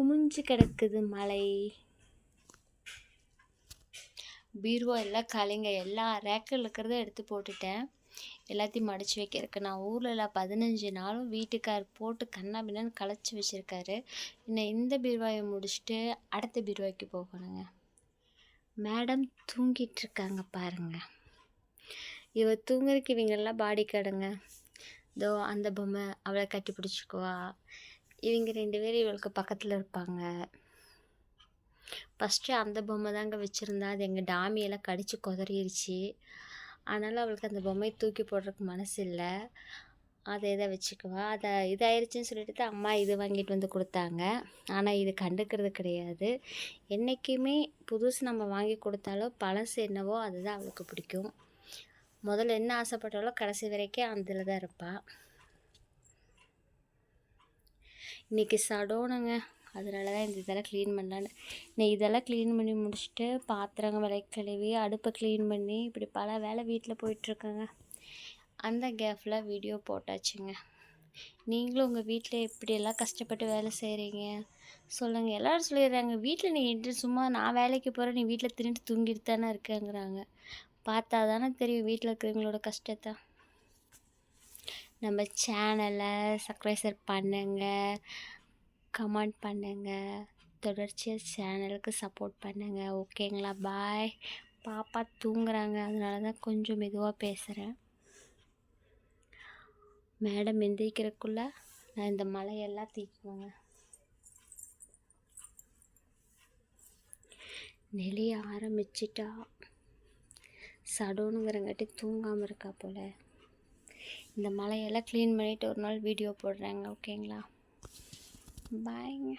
குமிஞ்சு கிடக்குது மலை பீருவா எல்லாம் கலைங்க. எல்லா ரேக்கில் இருக்கிறத எடுத்து போட்டுட்டேன். எல்லாத்தையும் மடித்து வைக்கிறதுக்கு. நான் ஊரில் இல்லை பதினஞ்சு நாளும் வீட்டுக்கார் போட்டு கண்ணா பின்னான்னு களைச்சி வச்சுருக்காரு. இன்னும் இந்த பீர்வாயை முடிச்சுட்டு அடுத்த பீர்வாய்க்கு போகணுங்க. மேடம் தூங்கிட்டு இருக்காங்க பாருங்க. இவ தூங்குறதுக்கு இவங்கெல்லாம் பாடி கார்டுங்க இதோ அந்த பொம்மை அவளை கட்டி பிடிச்சிக்குவா இவங்க ரெண்டு பேரும் இவளுக்கு பக்கத்தில் இருப்பாங்க. ஃபஸ்ட்டு அந்த பொம்மை தாங்க வச்சுருந்தா அது எங்கள் டாமியெல்லாம் கடித்து குதறிடுச்சு அதனால் அவளுக்கு அந்த பொம்மையை தூக்கி போடுறதுக்கு மனசு இல்லை. அதை இதை வச்சுக்குவா. அதை இதாயிருச்சுன்னு சொல்லிட்டு தான் அம்மா இது வாங்கிட்டு வந்து கொடுத்தாங்க. ஆனால் இது கண்டுக்கிறது கிடையாது. என்றைக்குமே புதுசு நம்ம வாங்கி கொடுத்தாலும் பழசு என்னவோ அதுதான் அவளுக்கு பிடிக்கும். முதல்ல என்ன ஆசைப்பட்டாலோ கடைசி வரைக்கும் அதில் தான் இருப்பாள் இன்றைக்கி சடோனுங்க. அதனால தான் இந்த இதெல்லாம் க்ளீன் பண்ணலான்னு இன்னைக்கு இதெல்லாம் க்ளீன் பண்ணி முடிச்சுட்டு பாத்திரங்க விலை கழுவி அடுப்பை க்ளீன் பண்ணி இப்படி பல வேலை வீட்டில் போயிட்டுருக்கேங்க. அந்த கேப்பில் வீடியோ போட்டாச்சுங்க. நீங்களும் உங்கள் வீட்டில் எப்படியெல்லாம் கஷ்டப்பட்டு வேலை செய்கிறீங்க சொல்லுங்கள் எல்லோரும் சொல்லிடுறாங்க வீட்டில் நீ சும்மா நான் வேலைக்கு போகிறேன் நீ வீட்டில் திரும்பி தூங்கிட்டு தானே இருக்கேங்கிறாங்க. பார்த்தா தானே தெரியும் வீட்டில் இருக்கிறவங்களோட கஷ்டத்தை. நம்ம சேனலை சப்ஸ்கிரைசர் பண்ணுங்கள் கமெண்ட் பண்ணுங்கள் தொடர்ச்சியாக சேனலுக்கு சப்போர்ட் பண்ணுங்கள் ஓகேங்களா பாய் பாப்பா தூங்குறாங்க. அதனால தான் கொஞ்சம் மெதுவாக பேசுகிறேன் மேடம் எந்திரிக்கிறதுக்குள்ள நான் இந்த மலையெல்லாம் தீக்குவேங்க நெளிய ஆரம்பிச்சிட்டா. சடோனுங்கிறங்காட்டி தூங்காமல் இருக்கா போல். இந்த மலையெல்லாம் க்ளீன் பண்ணிவிட்டு ஒரு நாள் வீடியோ போடுறாங்க ஓகேங்களா பாய்ங்க